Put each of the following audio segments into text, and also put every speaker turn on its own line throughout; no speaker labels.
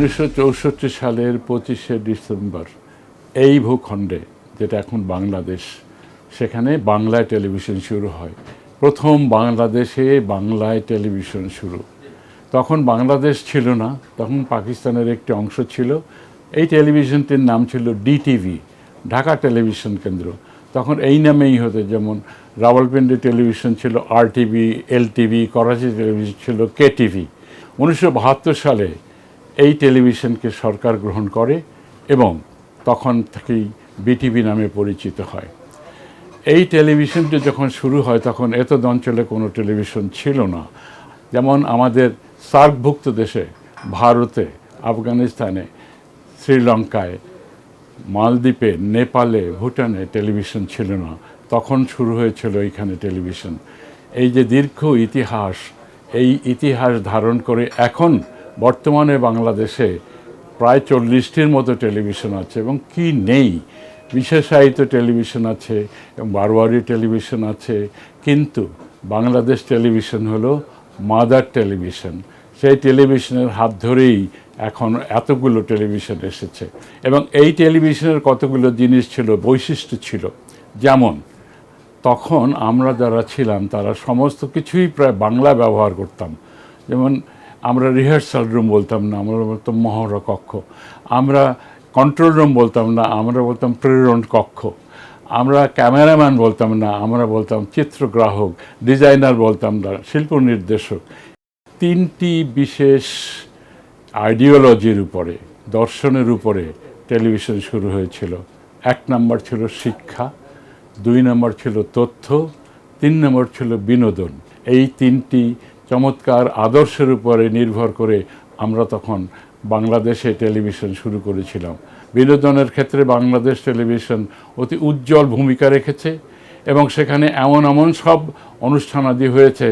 উনিশশো চৌষট্টি সালের পঁচিশে ডিসেম্বর এই ভূখণ্ডে, যেটা এখন বাংলাদেশ, সেখানে বাংলায় টেলিভিশন শুরু হয়। প্রথম বাংলাদেশে বাংলায় টেলিভিশন শুরু। তখন বাংলাদেশ ছিল না, তখন পাকিস্তানের একটি অংশ ছিল। এই টেলিভিশনটির নাম ছিল ডিটিভি, ঢাকা টেলিভিশন কেন্দ্র। তখন এই নামেই হতো, যেমন রাওয়ালপিন্ডি টেলিভিশন ছিল আর TV L TV Karachi television ছিল কে টিভি উনিশশো বাহাত্তর সালে এই টেলিভিশনকে সরকার গ্রহণ করে এবং তখন থেকেই বিটিভি নামে পরিচিত হয়। এই টেলিভিশনটি যখন শুরু হয়, তখন এত অঞ্চলে কোনো টেলিভিশন ছিল না। যেমন আমাদের সার্কভুক্ত দেশে, ভারতে, আফগানিস্তানে, শ্রীলঙ্কায়, মালদ্বীপে, নেপালে, ভুটানে টেলিভিশন ছিল না। তখন শুরু হয়েছিল এইখানে টেলিভিশন। এই যে দীর্ঘ ইতিহাস, এই ইতিহাস ধারণ করে এখন বর্তমানে বাংলাদেশে প্রায় চল্লিশটির মতো টেলিভিশন আছে এবং কি নেই? বিশেষায়িত টেলিভিশন আছে এবং বারোয়ারি টেলিভিশন আছে, কিন্তু বাংলাদেশ টেলিভিশন হলো মাদার টেলিভিশন। সেই টেলিভিশনের হাত ধরেই এখন এতগুলো টেলিভিশন এসেছে এবং এই টেলিভিশনের কতগুলো জিনিস ছিল, বৈশিষ্ট্য ছিল। যেমন, তখন আমরা যারা ছিলাম, তারা সমস্ত কিছুই প্রায় বাংলা ব্যবহার করতাম। যেমন আমরা রিহার্সাল রুম বলতাম না, আমরা বলতাম মহড়া কক্ষ। আমরা কন্ট্রোল রুম বলতাম না, আমরা বলতাম প্রেরণ কক্ষ। আমরা ক্যামেরাম্যান বলতাম না, আমরা বলতাম চিত্রগ্রাহক ডিজাইনার বলতাম না, শিল্প নির্দেশক। তিনটি বিশেষ আইডিওলজির উপরে, দর্শনের উপরে টেলিভিশন শুরু হয়েছিল। এক নম্বর ছিল শিক্ষা, দুই নম্বর ছিল তথ্য, তিন নম্বর ছিল বিনোদন। এই তিনটি চমৎকার আদর্শের উপরে নির্ভর করে আমরা তখন বাংলাদেশে টেলিভিশন শুরু করেছিলাম। বিনোদনের ক্ষেত্রে বাংলাদেশ টেলিভিশন অতি উজ্জ্বল ভূমিকা রেখেছে এবং সেখানে এমন এমন সব অনুষ্ঠানাদি হয়েছে,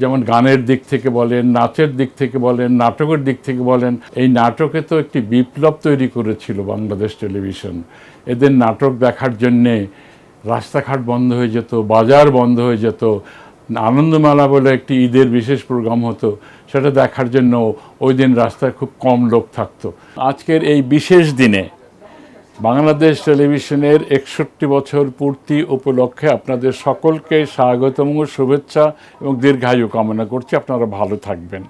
যেমন গানের দিক থেকে বলেন, নাচের দিক থেকে বলেন, নাটকের দিক থেকে বলেন। এই নাটকে তো একটি বিপ্লব তৈরি করেছিল বাংলাদেশ টেলিভিশন। এদের নাটক দেখার জন্যে রাস্তাঘাট বন্ধ হয়ে যেত, বাজার বন্ধ হয়ে যেত আনন্দমেলা বলে একটি ঈদের বিশেষ প্রোগ্রাম হতো, সেটা দেখার জন্য ওই দিন রাস্তায় খুব কম লোক থাকতো। আজকের এই বিশেষ দিনে বাংলাদেশ টেলিভিশনের একষট্টি বছর পূর্তি উপলক্ষে আপনাদের সকলকে স্বাগতম শুভেচ্ছা এবং দীর্ঘায়ু কামনা করছি। আপনারা ভালো থাকবেন।